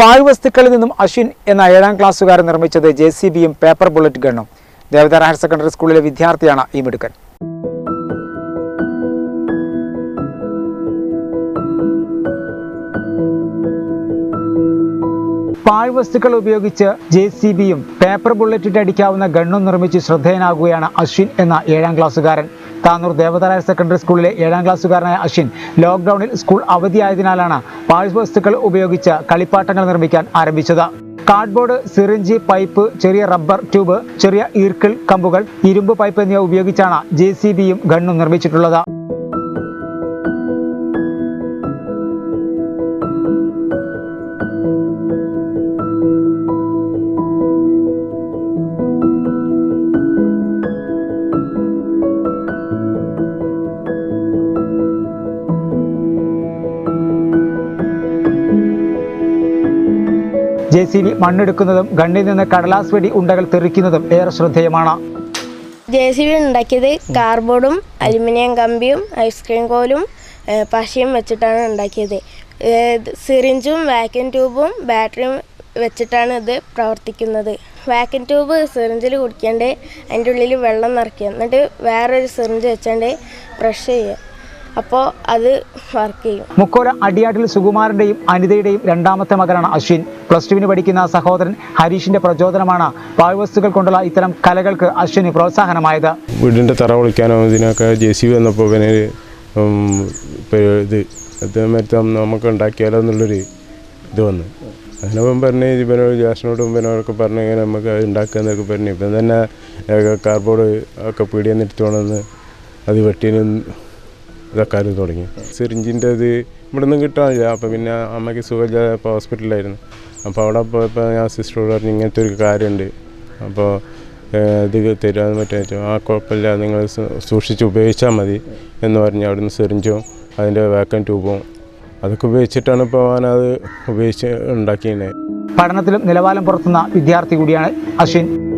പാഴ്വസ്തുക്കളിൽ നിന്നും അശ്വിൻ എന്ന ഏഴാം ക്ലാസ്സുകാരൻ നിർമ്മിച്ചത് ജെ സി ബിയും പേപ്പർ ബുള്ളറ്റ് ഗണ്ണും. ദേവദാര ഹയർ സെക്കൻഡറി സ്കൂളിലെ വിദ്യാർത്ഥിയാണ് ഈ മിടുക്കൻ. പാഴ്വസ്തുക്കൾ ഉപയോഗിച്ച് ജെ സി ബിയും പേപ്പർ ബുള്ളറ്റിട്ട് അടിക്കാവുന്ന ഗണ്ണും നിർമ്മിച്ച് ശ്രദ്ധേയനാകുകയാണ് അശ്വിൻ എന്ന ഏഴാം ക്ലാസ്സുകാരൻ. താനൂർ ദേവതാരായ സെക്കൻഡറി സ്കൂളിലെ ഏഴാം ക്ലാസ്സുകാരനായ അശ്വിൻ ലോക്ക്ഡൌണിൽ സ്കൂൾ അവധിയായതിനാലാണ് പാഴ്വസ്തുക്കൾ ഉപയോഗിച്ച് കളിപ്പാട്ടങ്ങൾ നിർമ്മിക്കാൻ ആരംഭിച്ചത്. കാർഡ്ബോർഡ് സിറിഞ്ച് പൈപ്പ് ചെറിയ റബ്ബർ ട്യൂബ് ചെറിയ ഈർക്കിൾ കമ്പുകൾ ഇരുമ്പ് പൈപ്പ് എന്നിവ ഉപയോഗിച്ചാണ് ജെ സി ബിയും ഗണ്ണും നിർമ്മിച്ചിട്ടുള്ളത്. ജെ സി ബി മണ്ണെടുക്കുന്നതും ഗണ്ണിൽ നിന്ന് കടലാസ് വെടി ഉണ്ടകൾ തെറിക്കുന്നതും ഏറെ ശ്രദ്ധേയമാണ്. ജെ സി ബി ഉണ്ടാക്കിയത് കാർബോർഡും അലുമിനിയം കമ്പിയും ഐസ്ക്രീം കോലും പശയും വെച്ചിട്ടാണ് ഉണ്ടാക്കിയത്. സിറിഞ്ചും വാക്യൂം ട്യൂബും ബാറ്ററിയും വെച്ചിട്ടാണ് ഇത് പ്രവർത്തിക്കുന്നത്. വാക്യൂം ട്യൂബ് സിറിഞ്ചിൽ കുടിക്കാണ്ട് അതിന്റെ ഉള്ളിൽ വെള്ളം നിറയ്ക്കുക. എന്നിട്ട് വേറൊരു സിറിഞ്ച് വെച്ചാണ്ട് ബ്രഷ് ചെയ്യുക. അപ്പോൾ അത് വർക്ക് ചെയ്യും. മുക്കോല അടിയാട്ടിൽ സുകുമാരന്റെയും അനിതയുടെയും രണ്ടാമത്തെ മകനാണ് അശ്വിൻ. പ്ലസ് ടുവിന് പഠിക്കുന്ന സഹോദരൻ ഹരീഷിന്റെ പ്രചോദനമാണ് പാഴ്വസ്തുക്കൾ കൊണ്ടുള്ള ഇത്തരം കലകൾക്ക് അശ്വിന് പ്രോത്സാഹനമായത്. വീടിന്റെ തറ പൊളിക്കാനോ ഇതിനൊക്കെ ജെ സി ബി വന്നപ്പോൾ പിന്നെ ഇത് ഇതേമാതിരി നമുക്ക് ഉണ്ടാക്കിയാലോ എന്നുള്ളൊരു ഇത് വന്നു. അതിനൊപ്പം പറഞ്ഞ് ഇവനോട് ജ്യേഷ്ഠനോടും ഇവനോടൊക്കെ പറഞ്ഞ് ഇങ്ങനെ നമുക്ക് അത് ഉണ്ടാക്കാന്നൊക്കെ പറഞ്ഞു ഇപ്പം തന്നെ കാർബോർഡ് ഒക്കെ പീടിയെന്ന് എടുത്തോണെന്ന് അത് വെട്ടിന് ഇതൊക്കെ തുടങ്ങി സിറിഞ്ചിന്റെ ഇത് ഇവിടെ നിന്ന് കിട്ടാനില്ല. അപ്പോൾ പിന്നെ അമ്മയ്ക്ക് സുഖമില്ല ഇപ്പോൾ ഹോസ്പിറ്റലിലായിരുന്നു. അപ്പോൾ അവിടെ പോയപ്പോൾ ഞാൻ സിസ്റ്ററോട് പറഞ്ഞു ഇങ്ങനത്തെ ഒരു കാര്യമുണ്ട്. അപ്പോൾ ഇത് പറ്റാൻ പറ്റും ആ കുഴപ്പമില്ല. നിങ്ങൾ സൂക്ഷിച്ച് ഉപയോഗിച്ചാൽ മതി. എന്ന് പറഞ്ഞ് അവിടുന്ന് സിറിഞ്ചും അതിന്റെ വാക്കം ട്യൂബും അതൊക്കെ ഉപയോഗിച്ചിട്ടാണ് ഇപ്പോൾ ഞാനത് ഉപയോഗിച്ച് ഉണ്ടാക്കിയത് പഠനത്തിലും നിലവാരം പുറത്തുന്ന വിദ്യാർത്ഥി കൂടിയാണ് അശ്വിൻ.